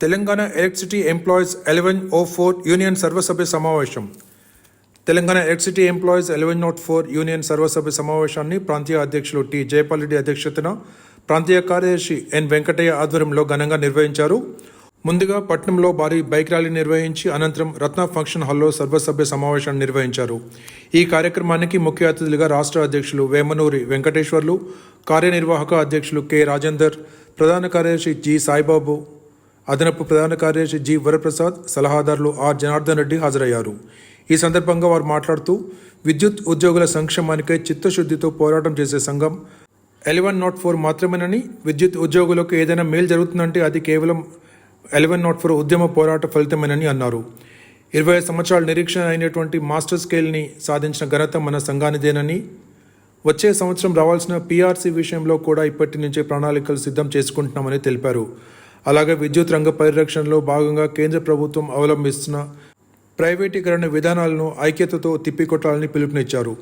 Telangana electricity employees eleven O four union సర్వసభ్య సమావేశం Telangana electricity employees eleven naught four union సర్వసభ్య సమావేశాన్ని ప్రాంతీయ అధ్యక్షులు టి. జయపాల్రెడ్డి అధ్యక్షతన ప్రాంతీయ కార్యదర్శి ఎన్. వెంకటయ్య ఆధ్వర్యంలో ఘనంగా నిర్వహించారు. ముందుగా పట్నంలో భారీ బైక్ ర్యాలీ నిర్వహించి అనంతరం రత్న ఫంక్షన్ హాల్లో సర్వసభ్య సమావేశాన్ని నిర్వహించారు. ఈ కార్యక్రమానికి ముఖ్య అతిథులుగా రాష్ట్ర అధ్యక్షులు వేమనూరి వెంకటేశ్వర్లు కార్యనిర్వాహక అధ్యక్షులు కె. రాజేందర్ ప్రధాన కార్యదర్శి జి. సాయిబాబు అదనపు ప్రధాన కార్యదర్శి జి. వరప్రసాద్ సలహాదారులు ఆర్. జనార్దన్ రెడ్డి హాజరయ్యారు. ఈ సందర్భంగా వారు మాట్లాడుతూ విద్యుత్ ఉద్యోగుల సంక్షేమానికై చిత్తశుద్ధితో పోరాటం చేసే సంఘం ఎలెవెన్ నాట్ ఫోర్ మాత్రమేనని విద్యుత్ ఉద్యోగులకు ఏదైనా మేలు జరుగుతుందంటే అది కేవలం ఎలెవెన్ నాట్ ఫోర్ ఉద్యమ పోరాట ఫలితమేనని అన్నారు. ఇరవై సంవత్సరాల నిరీక్షణ అయినటువంటి మాస్టర్ స్కేల్ని సాధించిన ఘనత మన సంఘానిదేనని వచ్చే సంవత్సరం రావాల్సిన పీఆర్సీ విషయంలో కూడా ఇప్పటి నుంచే ప్రణాళికలు సిద్ధం చేసుకుంటున్నామని తెలిపారు. అలాగే విద్యుత్ రంగ పరిరక్షణలో భాగంగా కేంద్ర ప్రభుత్వం అవలంబిస్తున్న ప్రైవేటీకరణ విధానాలను ఐక్యతతో తిప్పికొట్టాలని పిలుపునిచ్చారు.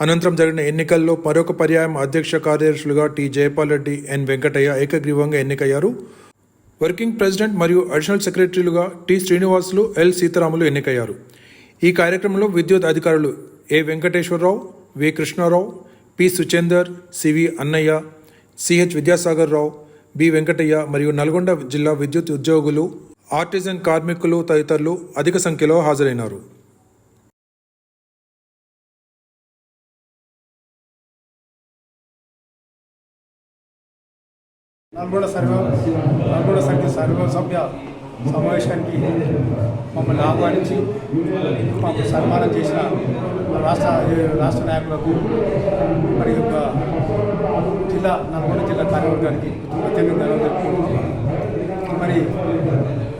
అనంతరం జరిగిన ఎన్నికల్లో మరొక పర్యాయం అధ్యక్ష కార్యదర్శులుగా టి జయపాల్ రెడ్డి ఎన్ వెంకటయ్య ఏకగ్రీవంగా ఎన్నికయ్యారు. వర్కింగ్ ప్రెసిడెంట్ మరియు అడిషనల్ సెక్రటరీలుగా టి శ్రీనివాసులు ఎల్ సీతారాములు ఎన్నికయ్యారు. ఈ కార్యక్రమంలో విద్యుత్ అధికారులు A Venkateswara Rao V Krishna Rao P Suchender CV Annayya CH Vidyasagar Rao B Venkataiah మరియు నల్గొండ జిల్లా విద్యుత్ ఉద్యోగులు ఆర్టిజన్ కార్మికులు తదితరులు అధిక సంఖ్యలో హాజరైనారు. నల్గొండ సర్వ నల్గొండ సంఖ్య సర్వ సభ్య సమావేశానికి మమ్మల్ని ఆహ్వానించి మాకు సన్మానం చేసిన రాష్ట్ర రాష్ట్ర నాయకులకు మరి యొక్క జిల్లా నల్గొండ జిల్లా కార్యవర్గానికి ప్రత్యేకంగా ధన్యవాదాలు మరి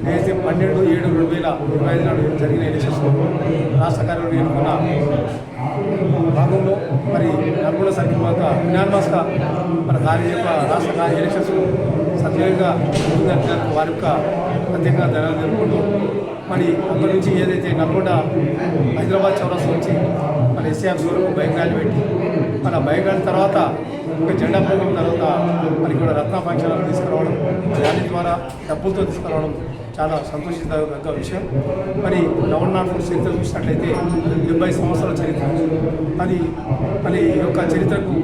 ఏదైతే పన్నెండు ఏడు రెండు వేల ఇరవై ఐదు నాడు జరిగిన ఎలక్షన్స్లో రాష్ట్ర కార్యవర్గం ఎన్నుకున్న భాగంలో మరి నల్గొండ సర్కిల్ యొక్క యునానిమస్గా మన దాని యొక్క రాష్ట్ర కార్య ఎలక్షన్స్ సత్యంగా ముందుకు వారి యొక్క ప్రత్యేకంగా ధనాలు జరుపుకుంటూ మరి అక్కడి నుంచి ఏదైతే నల్గొండ హైదరాబాద్ చౌరస్ నుంచి మరి ఎస్ఆర్సీ వరకు బైక్ ర్యాలీ పెట్టి మన బైక్ తర్వాత ఒక జెండా ప్రోగ్రాం తర్వాత మనకి కూడా రత్న ఫంక్షన్లు తీసుకురావడం దాని ద్వారా డబ్బులతో తీసుకురావడం చాలా సంతోషించదగ్గ విషయం. మరి లవన్ చరిత్ర చూసినట్లయితే డెబ్బై సంవత్సరాల చరిత్ర. అది మరి ఈ యొక్క చరిత్రకు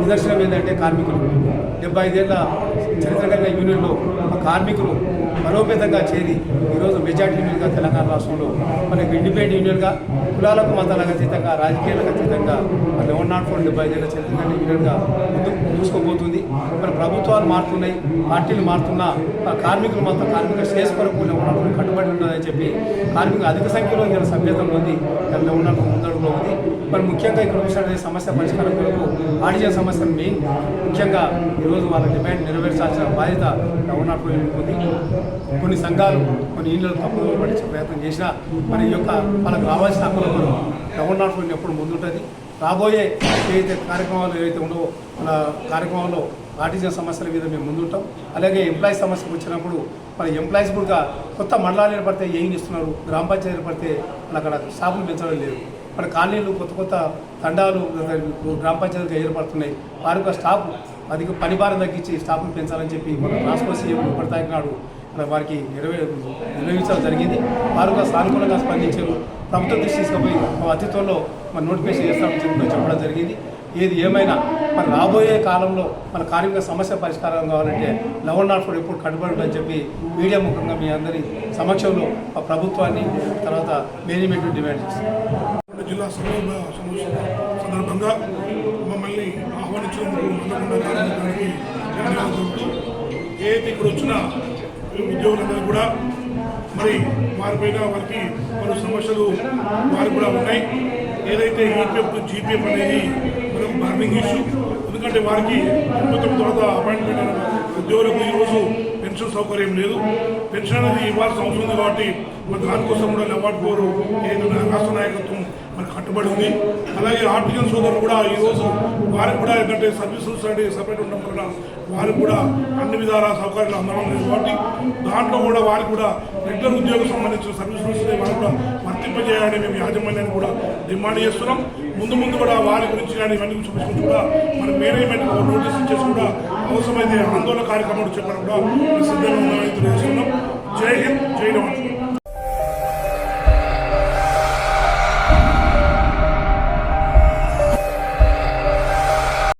నిదర్శనం ఏంటంటే కార్మికులు. డెబ్బై ఐదేళ్ళ చరిత్ర కలిగిన యూనియన్లో కార్మికులు బలోపేతంగా చేరి ఈరోజు మెజార్టీ యూనియన్గా తెలంగాణ రాష్ట్రంలో మనకు ఇండిపెండెంట్ యూనియన్గా కులాలకు మతాలకు అతీతంగా రాజకీయాలకు అతీతంగా మరి లెవెన్ నాట్ ఫోర్ డెబ్బై ఐదు చరిత్ర యూనియన్గా ముందుకు దూసుకోబోతుంది మరి ప్రభుత్వాలు మారుతున్నాయి పార్టీలు మారుతున్నా కార్మికులు మాత్రం కార్మిక శ్రేయస్ కొరకు లెవెన్ నాట్ ఫోర్ కట్టుబడి ఉన్నదని చెప్పి కార్మికులు అధిక సంఖ్యలో ఇక్కడ సభ్యత్వం ఉంది ఎంత నాట్ ముందడుగులో ఉంది. మరి ముఖ్యంగా ఇక్కడ చూసినట్లయితే సమస్య పరిష్కారం కొరకు ఆడిషన్ సమస్య మెయిన్. ముఖ్యంగా ఈరోజు వాళ్ళ డిమాండ్ నెరవేర్చాల్సిన బాధ్యత లెవెన్ ఉంది. కొన్ని సంఘాలు కొన్ని ఇళ్ళను తప్పుదో పట్టించే ప్రయత్నం చేసినా మరి ఈ యొక్క వాళ్ళకు రావాల్సిన హక్కుల కొరకు లెవెన్ ఎప్పుడు ముందుంటుంది. రాబోయే ఏదైతే కార్యక్రమాలు ఏవైతే ఉండవో మన కార్యక్రమంలో ఆర్టిజన్ సమస్యల మీద మేము ముందుంటాం. అలాగే ఎంప్లాయీస్ సమస్యకు వచ్చినప్పుడు మన ఎంప్లాయీస్ కూడా కొత్త మండలాలు ఏర్పడితే ఏం ఇస్తున్నారు గ్రామ పంచాయతీ ఏర్పడితే అక్కడ షాపులు పెంచడం లేదు. మన కాలనీలు కొత్త కొత్త తండాలు గ్రామ పంచాయతీగా ఏర్పడుతున్నాయి. వారి యొక్క స్టాఫ్ అధిక పని భారం తగ్గించి స్టాఫ్ను పెంచాలని చెప్పి మన ట్రాన్స్పోర్ట్ సీఎం ఇప్పటిదాకా నాడు మన వారికి నెరవే నిర్వహించడం జరిగింది. వారు సానుకూలంగా స్పందించారు. ప్రభుత్వం దృష్టి తీసుకుపోయి మా అతిథుల్లో మన నోటిఫికేషన్ చేస్తామని చెప్పడం జరిగింది. ఏది ఏమైనా మరి రాబోయే కాలంలో మన కార్మిక సమస్య పరిష్కారం కావాలంటే లెవెన్ నాట్ ఫోర్ ఎప్పుడు కట్టుబడి చెప్పి మీడియా ముఖంగా మీ అందరి సమక్షంలో ఆ ప్రభుత్వాన్ని తర్వాత మేనేజ్మెంట్ డిమాండ్ చేస్తాం జిల్లా సందర్భంగా మమ్మల్ని ఆహ్వానించినందుకు ఏదైతే ఇక్కడ వచ్చిన ఉద్యోగులందరూ కూడా మరి వారిపైన వారికి పలు సమస్యలు వారికి కూడా ఉన్నాయి. ఏదైతే ఈపీఎఫ్ జీపీఎఫ్ అనేది మార్నింగ్ ఇష్యూ. ఎందుకంటే వారికి ప్రభుత్వం తర్వాత అపాయింట్మెంట్ ఉద్యోగులకు ఈరోజు పెన్షన్ సౌకర్యం లేదు. పెన్షన్ అనేది ఇవ్వాల్సిన అవసరం ఉంది కాబట్టి మరి దానికోసం కూడా లెవాట్ ఫోర్ రాష్ట్ర నాయకత్వం మనకు కట్టుబడి ఉంది. అలాగే ఆర్టిజన్ సోదరులు కూడా ఈరోజు వారికి కూడా ఏంటంటే సర్వీసెస్ అనేది సపరేట్ ఉండడం కూడా వారికి కూడా అన్ని విధాల సౌకర్యాలు అందడం లేదు. కాబట్టి దాంట్లో కూడా వారికి కూడా రెగ్యులర్ ఉద్యోగం సంబంధించిన సర్వీసెస్ సొసైటీ వారికి కూడా వర్తింపజేయాలని మేము యాజమాన్యాన్ని కూడా డిమాండ్ చేస్తున్నాం. ముందు ముందు కూడా వారి గురించి కానీ ఇవన్నీ చూపించుకుని కూడా మన మేనేజ్మెంట్ నోటీస్ ఇచ్చేసి కూడా అవసరమైతే ఆందోళన కార్యక్రమాలు చెప్పడం కూడా సిద్ధంగా ఉన్నామని తెలియజేస్తున్నాం.